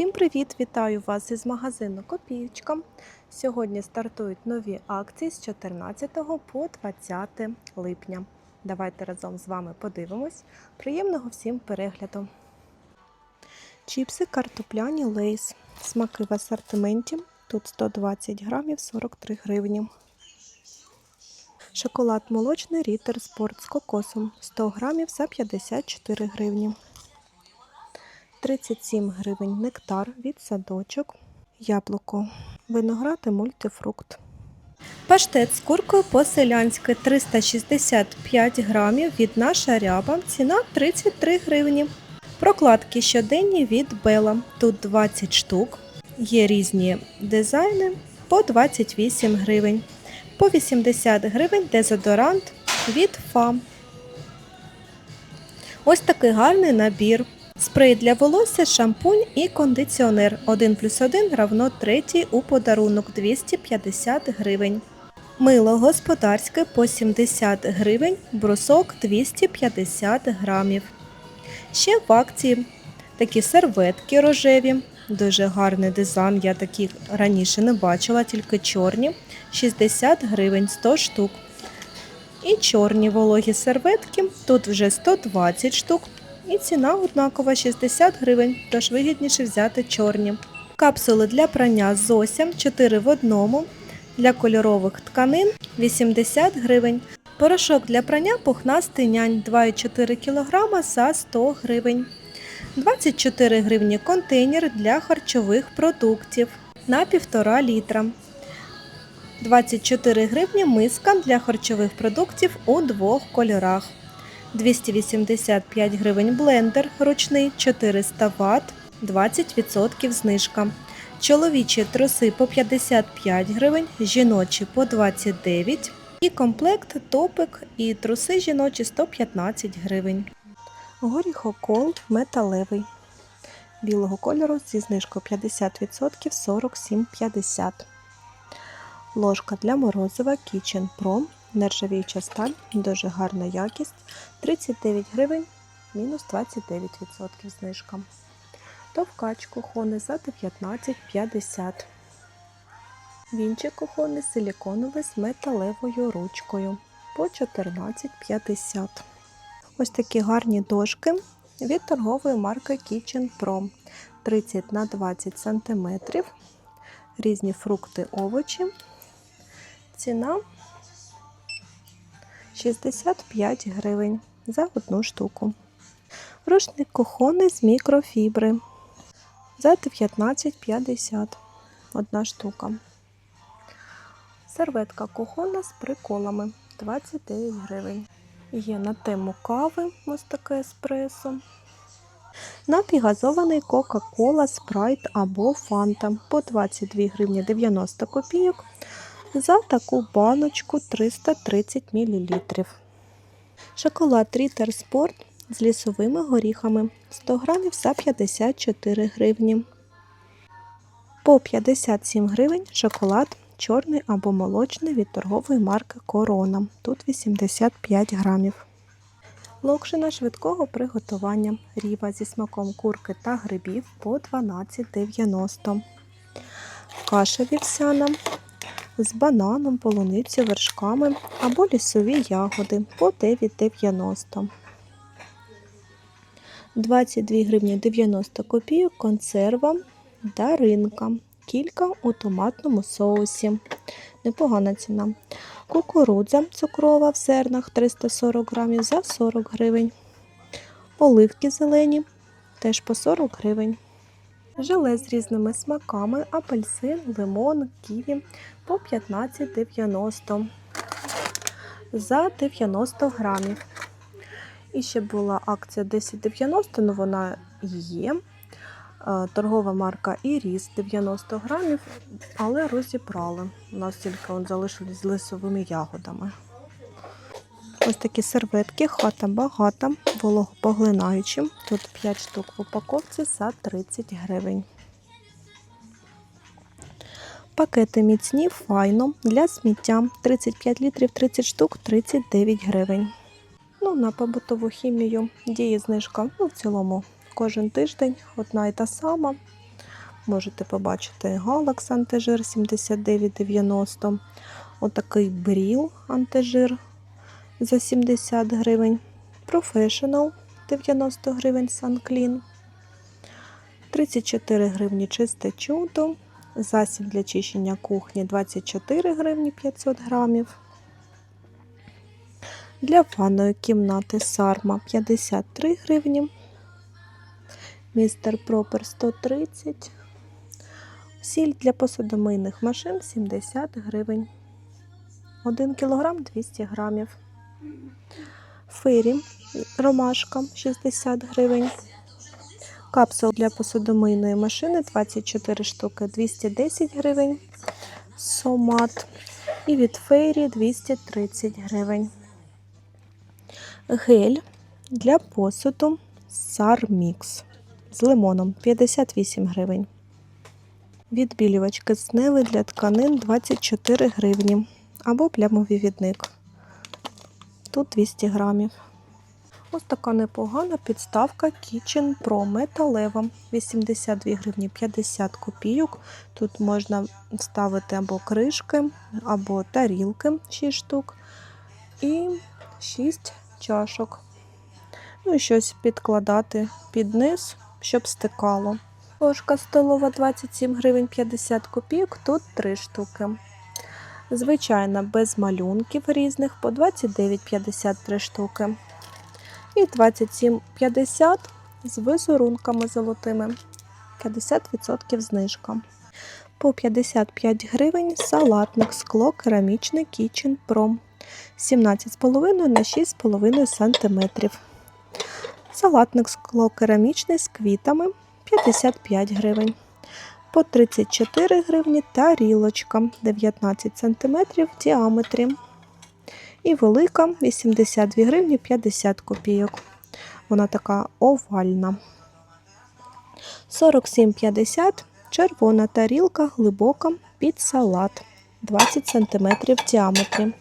Всім привіт! Вітаю вас із магазину Копієчка. Сьогодні стартують нові акції з 14 по 20 липня. Давайте разом з вами подивимось. Приємного всім перегляду. Чіпси картопляні лейс. Смаки в асортименті. Тут 120 грамів 43 гривні. Шоколад молочний Рітер Спорт з кокосом 100 грамів за 54 гривні. 37 гривень нектар від садочок, яблуко, виноград і мультифрукт. Паштет з куркою по-селянськи 365 грамів від наша ряба. Ціна 33 гривні. Прокладки щоденні від Бела. Тут 20 штук. Є різні дизайни по 28 гривень. По 80 гривень дезодорант від ФАМ. Ось такий гарний набір. Спрей для волосся, шампунь і кондиціонер 1 плюс 1 равно 3 у подарунок 250 гривень. Мило господарське по 70 гривень, брусок 250 грамів. Ще в акції такі серветки рожеві. Дуже гарний дизайн, я таких раніше не бачила, тільки чорні. 60 гривень 100 штук. І чорні вологі серветки, тут вже 120 штук. І ціна однакова 60 гривень, тож вигідніше взяти чорні. Капсули для прання Зося 4 в одному. Для кольорових тканин 80 гривень. Порошок для прання пухнастий нянь 2,4 кг за 100 гривень. 24 гривні контейнер для харчових продуктів на 1,5 літра. 24 гривні миска для харчових продуктів у двох кольорах. 285 гривень блендер ручний 400 Вт, 20% знижка. Чоловічі труси по 55 гривень, жіночі по 29 і комплект топик і труси жіночі 115 гривень. Горіхокол металевий. Білого кольору зі знижкою 50% 47,50. Ложка для морозива Kitchen Pro Нержавіюча сталь, дуже гарна якість. 39 гривень, мінус 29% знижка. Товкач кухони за 19,50. Вінчик кухони силіконовий з металевою ручкою по 14,50. Ось такі гарні дошки від торгової марки Kitchen Pro 30 на 20 см. Різні фрукти, овочі. Ціна 65 гривень за одну штуку. Рушник кухонний з мікрофібри за 19,50 одна штука. Серветка кухонна з приколами 29 гривень. Є на тему кави ось таке еспресо. Напігазований Кока-Кола, Спрайт або Фанта по 22 гривні 90 копійок за таку баночку 330 мл. Шоколад Рітер Спорт з лісовими горіхами 100 грамів за 54 гривні. По 57 гривень шоколад чорний або молочний від торгової марки Корона. Тут 85 грамів. Локшина швидкого приготування. Ріва зі смаком курки та грибів по 12,90. Каша вівсяна з бананом, полуницю, вершками або лісові ягоди по 9,90. 22 гривні 90 копійок консерва даринка. Кілька у томатному соусі. Непогана ціна. Кукурудза цукрова в зернах 340 грамів за 40 гривень. Оливки зелені теж по 40 гривень. Желе з різними смаками, апельсин, лимон, ківі по 15,90 за 90 грамів. І ще була акція 10,90, ну вона є. Е, Торгова марка Іріс 90 грамів, але розібрали. У нас тільки залишились з лисовими ягодами. Ось такі серветки, хата багата, вологопоглинаючі. Тут 5 штук в упаковці за 30 гривень. Пакети міцні, файно для сміття 35 літрів 30 штук 39 гривень. Ну, на побутову хімію діє знижка ну, в цілому кожен тиждень одна і та сама. Можете побачити Галакс антижир 79,90. Отакий бріл антижир за 70 гривень. Professional 90 гривень Санклін. 34 гривні чисте чудо. Засіб для чищення кухні 24 гривні 500 грамів. Для ванної кімнати Сарма 53 гривні. Містер Пропер 130. Сіль для посудомийних машин 70 гривень. 1 кг 200 грамів. Фирі ромашка 60 гривень. Капсул для посудомийної машини 24 штуки 210 гривень. Сомат. І від фейрі 230 гривень. Гель для посуду Сармікс з лимоном 58 гривень. Відбілювач кисневий для тканин 24 гривні. Або плямовий відник. Тут 200 грамів. Ось така непогана підставка Kitchen Pro металева. 82 гривні 50 копійок. Тут можна ставити або кришки, або тарілки 6 штук. І 6 чашок. Ну і щось підкладати під низ, щоб стикало. Ложка столова 27 гривень 50 копійок, тут 3 штуки. Звичайна без малюнків різних по 29,53 штуки. І 27,50 з візерунками золотими. 50% знижка. По 55 гривень салатник скло керамічний Kitchen Pro. 17,5 на 6,5 см. Салатник скло керамічний з квітами 55 гривень. По 34 гривні тарілочка 19 см в діаметрі. І велика 82 гривні 50 копійок. Вона така овальна. 47,50 червона тарілка глибока під салат 20 см в діаметрі.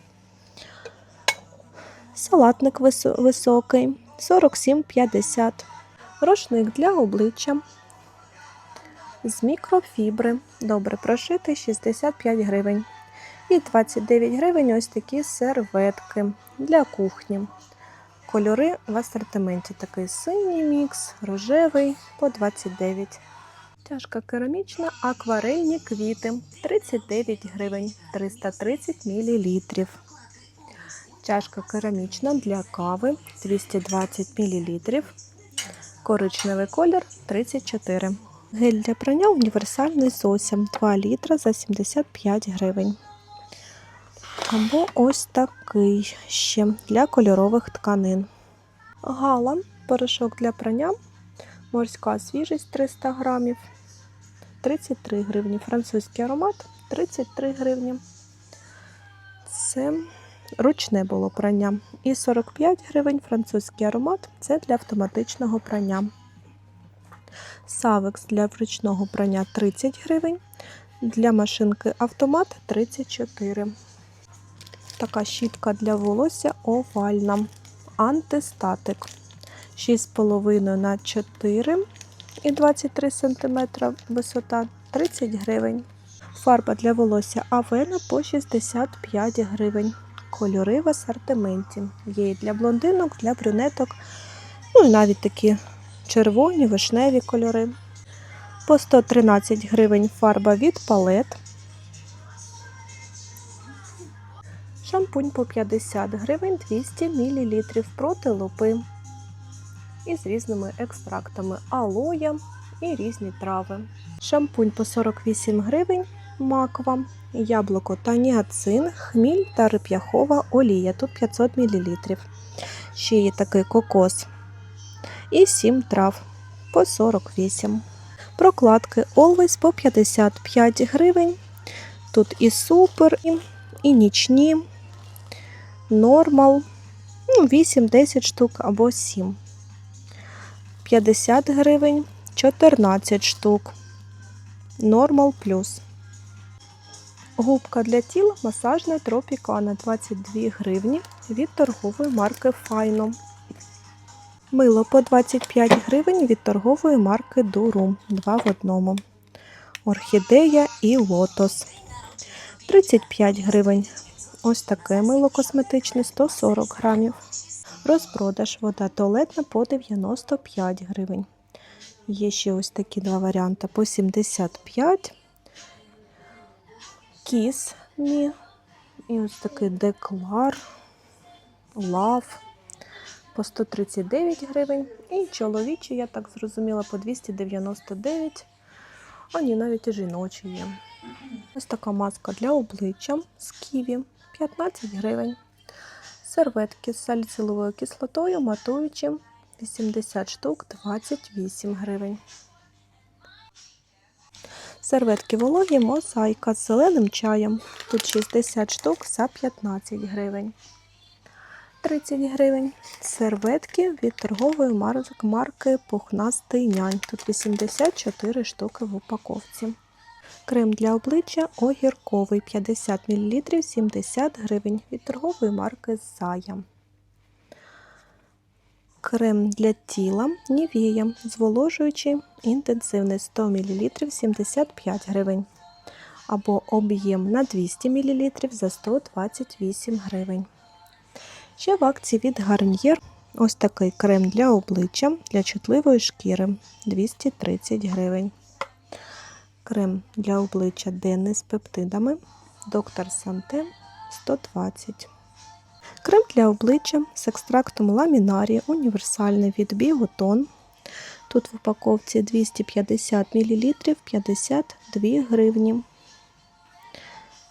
Салатник високий 47,50. Рушник для обличчя з мікрофібри. Добре прошитий 65 гривень. І 29 гривень ось такі серветки для кухні. Кольори в асортименті такий синій мікс, рожевий по 29. Чашка керамічна, акварельні квіти 39 гривень 330 мл. Чашка керамічна для кави 220 мл. Коричневий колір 34. Гель для прання універсальний з осям 2 літра за 75 гривень. Або ось такий ще для кольорових тканин. Гала, порошок для прання, морська свіжість 300 грамів, 33 гривні. Французький аромат 33 гривні. Це ручне було прання. І 45 гривень французький аромат це для автоматичного прання. Савекс для вручного прання 30 гривень. Для машинки автомат 34. Така щітка для волосся овальна. Антистатик 6,5 на 4 і 23 см висота 30 гривень. Фарба для волосся Авена по 65 гривень. Кольори в асортименті. Є і для блондинок, для брюнеток, ну і навіть такі червоні, вишневі кольори. По 113 гривень фарба від палет. Шампунь по 50 гривень 200 мл проти лупи. І з різними екстрактами алоя і різні трави. Шампунь по 48 гривень маква, яблуко та ніацин, хміль та реп'яхова олія. Тут 500 мл. Ще є такий кокос. І 7 трав по 48. Прокладки Always по 55 гривень. Тут і супер, і, нічні, нормал, ну, 8-10 штук або 7. 50 гривень, 14 штук. Нормал плюс. Губка для тіла масажна тропікана 22 гривні від торгової марки Файно. Мило по 25 гривень від торгової марки Дуру 2 в одному. орхідея і лотос. 35 гривень. Ось таке мило косметичне 140 грамів. Розпродаж вода туалетна по 95 гривень. Є ще ось такі два варіанти по 75. Кіс мі. І ось такий деклар. Лав по 139 гривень. І чоловічі, я так зрозуміла, по 299. А навіть і жіночі є. Ось така маска для обличчя з ківі 15 гривень. Серветки з саліциловою кислотою, матуючі 80 штук 28 гривень. Серветки вологі мозаїка з зеленим чаєм. Тут 60 штук за 15 гривень. 30 гривень. Серветки від торгової марки Пухнастий нянь. Тут 84 штуки в упаковці. Крем для обличчя огірковий 50 мл 70 гривень від торгової марки Зая. Крем для тіла Нівея зволожуючий інтенсивний 100 мл 75 гривень. Або об'єм на 200 мл за 128 гривень. Ще в акції від Garnier ось такий крем для обличчя для чутливої шкіри 230 гривень. Крем для обличчя денний з пептидами Доктор Санте 120. Крем для обличчя з екстрактом ламінарії універсальний від Біготон. Тут в упаковці 250 мл 52 гривні.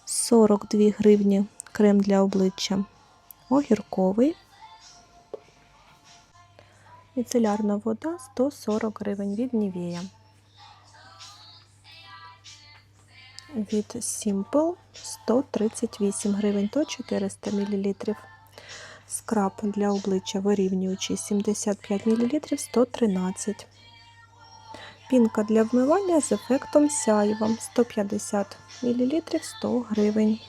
42 гривні крем для обличчя огірковий. Міцелярна вода 140 гривень від Нівея. Від Simple 138 гривень то 400 мл. Скраб для обличчя вирівнюючий 75 мл 113 Пінка для вмивання з ефектом сяйва 150 мл 100 гривень.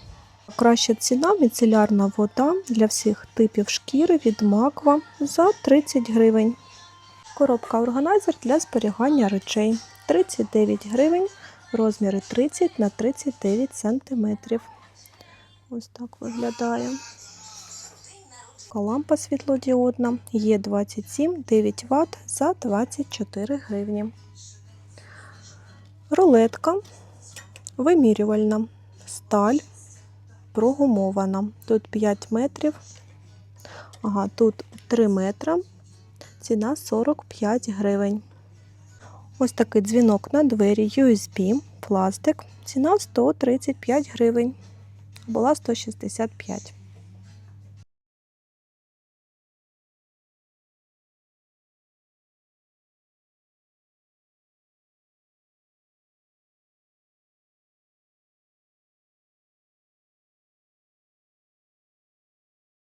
Краща ціна міцелярна вода для всіх типів шкіри від Маква за 30 гривень. Коробка органайзер для зберігання речей 39 гривень, розміри 30 на 39 см. Ось так виглядає. Лампа світлодіодна є 27 9 Вт за 24 гривні. Рулетка вимірювальна сталь прогумована. Тут 5 метрів. Ага, тут 3 метра. Ціна 45 гривень. Ось такий дзвінок на двері USB, пластик. Ціна 135 гривень. Була 165.